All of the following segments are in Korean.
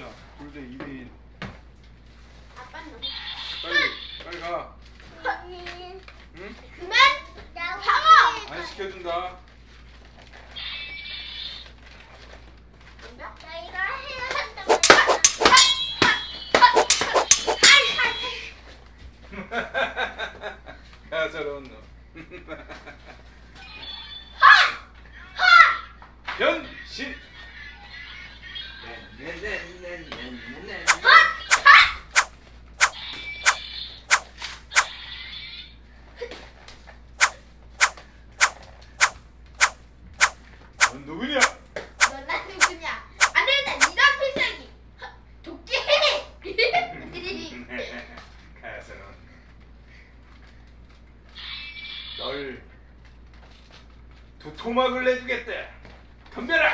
보자. 둘대 2대 1. 아빠는 빨리, 빨리 가. 언니 응? 그만 나와 안 시켜준다. 나 이거 해야 한다고 야, 저런 놈. 변! 누구냐? 너나 누구냐? 안 되겠다. 니가 필살기. 도끼. 가서는 널 도토막을 내주겠다. 덤벼라.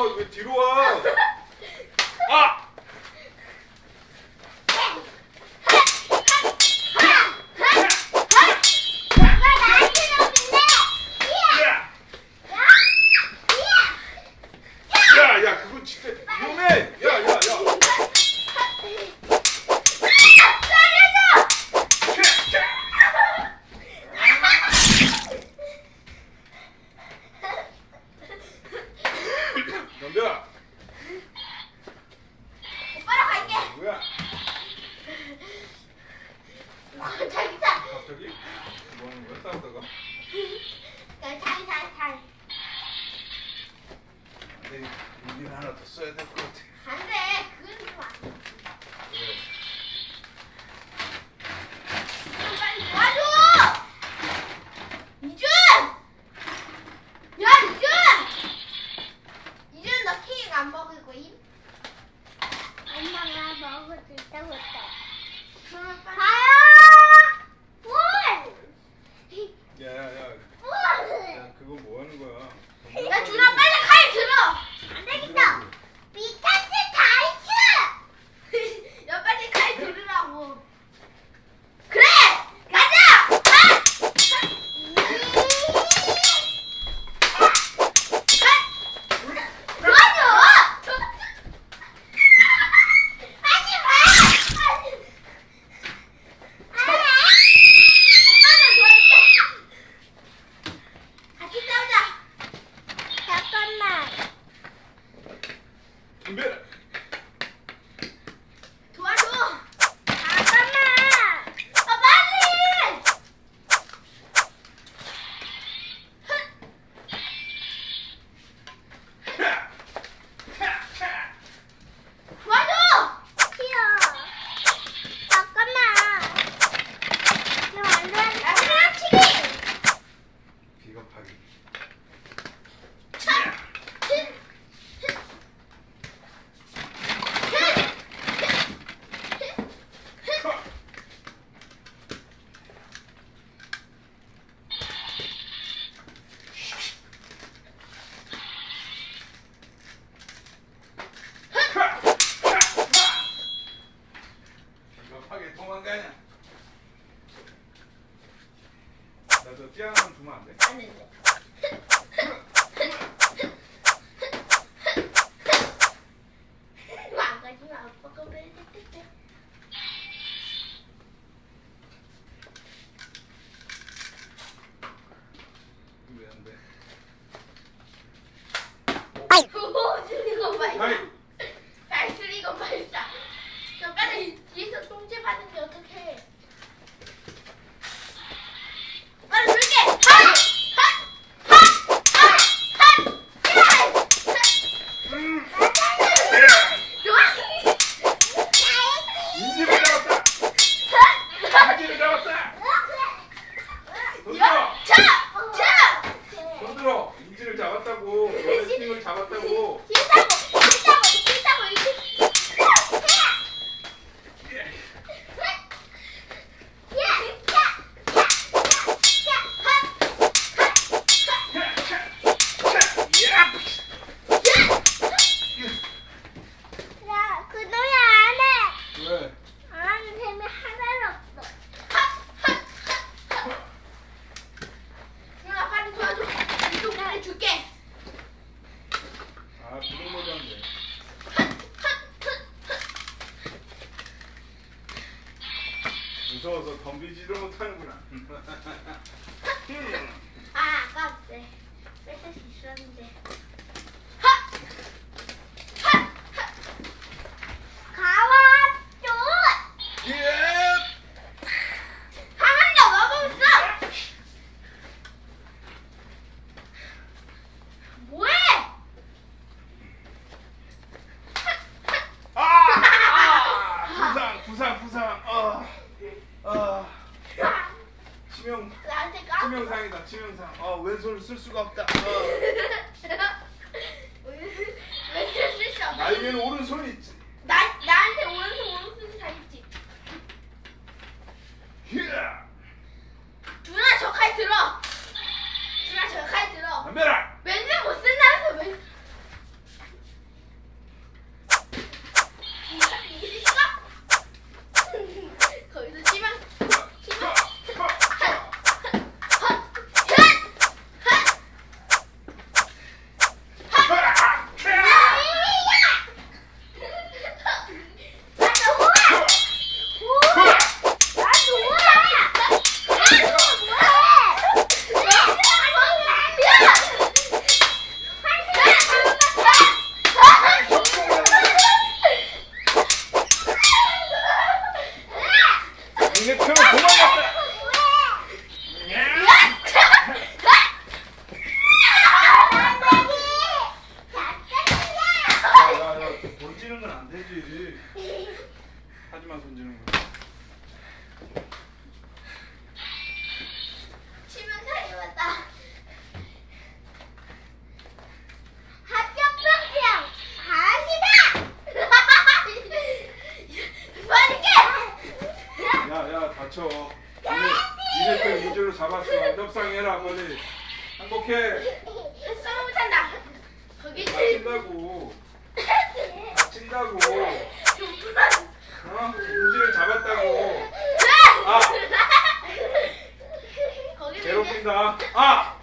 아, 왜 뒤로 와? 아! 갑자기? 뭐 하는 거야? 싸우다가? 나 탈, 탈, 탈. 근데 용기는 하나 더 써야 될 것 같아. 직장은 주면 안 돼? 아니, 왼손을 쓸 수가 없다. 어. 손지는 건 안 되지. 하지만 손지는 건. 치면 살이 왔다. 행복해. 수능 못한다. 거기. 마친다고. 뛴다고. 어? 문제를 잡았다고. 아! 괴롭힌다. 아!